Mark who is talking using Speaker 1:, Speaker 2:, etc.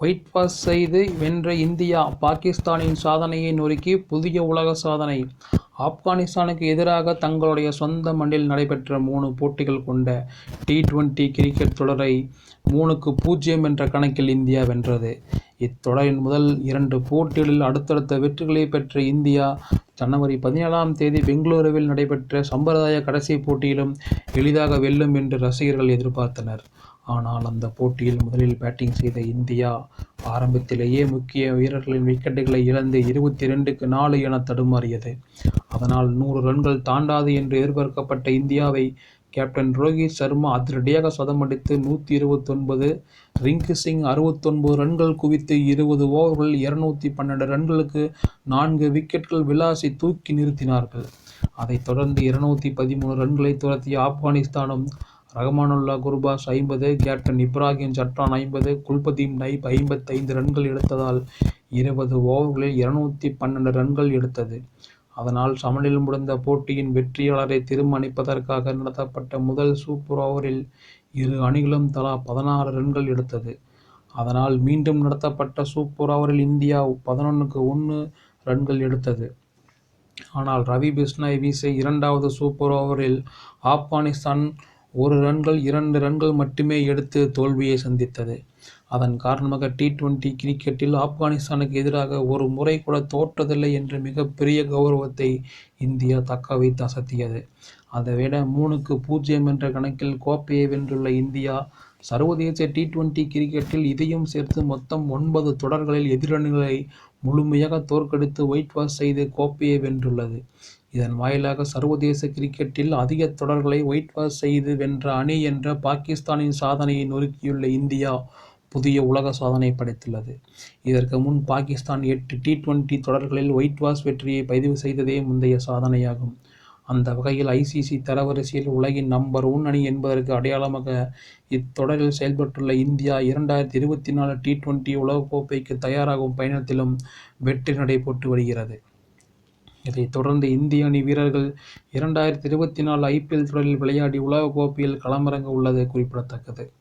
Speaker 1: White wash செய்து வென்ற India பாகிஸ்தானின் சாதனையை நொறுக்கி புதிய உலக சாதனை ஆப்கானிஸ்தானுக்கு எதிராக தங்களுடைய சொந்த மண்ணில் நடைபெற்ற மூணு போட்டிகள் கொண்ட டி-டுவென்டி கிரிக்கெட் தொடரை மூணுக்கு பூஜ்ஜியம் என்ற கணக்கில் இந்தியா வென்றது. இத்தொடரின் முதல் இரண்டு போட்டிகளில் அடுத்தடுத்த வெற்றிகளை பெற்ற இந்தியா ஜனவரி பதினேழாம் தேதி பெங்களூருவில் நடைபெற்ற சம்பிரதாய கடைசி போட்டியிலும் எளிதாக வெல்லும் என்று ரசிகர்கள் எதிர்பார்த்தனர். ஆனால் அந்த போட்டியில் முதலில் பேட்டிங் செய்த இந்தியா ஆரம்பத்திலேயே முக்கிய வீரர்களின் விக்கெட்டுகளை இழந்து இருபத்தி ரெண்டுக்கு நாலு என தடுமாறியது. அதனால் நூறு ரன்கள் தாண்டாது என்று எதிர்பார்க்கப்பட்ட இந்தியாவை கேப்டன் ரோகித் சர்மா அதிரடியாக சதமடித்து நூற்றி இருபத்தொன்பது, ரிங்கு சிங் அறுபத்தொன்பது ரன்கள் குவித்து இருபது ஓவர்கள் இருநூத்தி பன்னெண்டு ரன்களுக்கு நான்கு விக்கெட்கள் விளாசி தூக்கி நிறுத்தினார்கள். அதைத் தொடர்ந்து இருநூத்தி பதிமூணு ரன்களை துரத்திய ஆப்கானிஸ்தானும் ரஹ்மானுல்லா குர்பாஸ் ஐம்பது, கேப்டன் இப்ராஹிம் சட்ரான் ஐம்பது, குல்பதீம் நைப் ஐம்பத்தைந்து ரன்கள் எடுத்ததால் இருபது ஓவர்களில் இருநூத்தி பன்னெண்டு ரன்கள் எடுத்தது. அதனால் சமனில் முடிந்த போட்டியின் வெற்றியாளரை தீர்மானிப்பதற்காக நடத்தப்பட்ட முதல் சூப்பர் ஓவரில் இரு அணிகளும் தலா பதினாறு ரன்கள் எடுத்தது. அதனால் மீண்டும் நடத்தப்பட்ட சூப்பர் ஓவரில் இந்தியா பதினொன்னுக்கு ஒன்று ரன்கள் எடுத்தது. ஆனால் ரவி பிஸ்னாய் வீசிய இரண்டாவது சூப்பர் ஓவரில் ஆப்கானிஸ்தான் ஒரு ரன்கள் இரண்டு ரன்கள் மட்டுமே எடுத்து தோல்வியை சந்தித்தது. அதன் காரணமாக டி டுவெண்டி கிரிக்கெட்டில் ஆப்கானிஸ்தானுக்கு எதிராக ஒரு முறை கூட தோற்றதில்லை என்ற மிகப்பெரிய கௌரவத்தை இந்தியா தக்க வைத்து அசத்தியது. அதைவிட மூணுக்கு பூஜ்ஜியம் என்ற கணக்கில் கோப்பையை வென்றுள்ள இந்தியா சர்வதேச டி டுவெண்டி கிரிக்கெட்டில் இதையும் சேர்த்து மொத்தம் ஒன்பது தொடர்களில் எதிரணிகளை முழுமையாக தோற்கடித்து ஒயிட் வாஷ் செய்து கோப்பையை வென்றுள்ளது. இதன் வாயிலாக சர்வதேச கிரிக்கெட்டில் அதிக தொடர்களை ஒயிட் வாஷ் செய்து வென்ற அணி என்ற பாகிஸ்தானின் சாதனையை நொறுக்கியுள்ள இந்தியா புதிய உலக சாதனை படைத்துள்ளது. இதற்கு முன் பாகிஸ்தான் எட்டு டி-டுவென்டி தொடர்களில் ஒயிட் வாஷ் வெற்றியை பதிவு செய்ததே முந்தைய சாதனையாகும். அந்த வகையில் ஐசிசி தரவரிசையில் உலகின் நம்பர் ஒன் அணி என்பதற்கு அடையாளமாக இத்தொடரில் செயல்பட்டுள்ள இந்தியா இரண்டாயிரத்தி இருபத்தி நாலு டி டுவெண்ட்டி உலகக்கோப்பைக்கு தயாராகும் பயணத்திலும் வெற்றி நடைபெற்று வருகிறது. இதைத் தொடர்ந்து இந்திய அணி வீரர்கள் இரண்டாயிரத்தி இருபத்தி நாலு ஐபிஎல் தொடரில் விளையாடி உலகக் கோப்பையில் களமிறங்க உள்ளது குறிப்பிடத்தக்கது.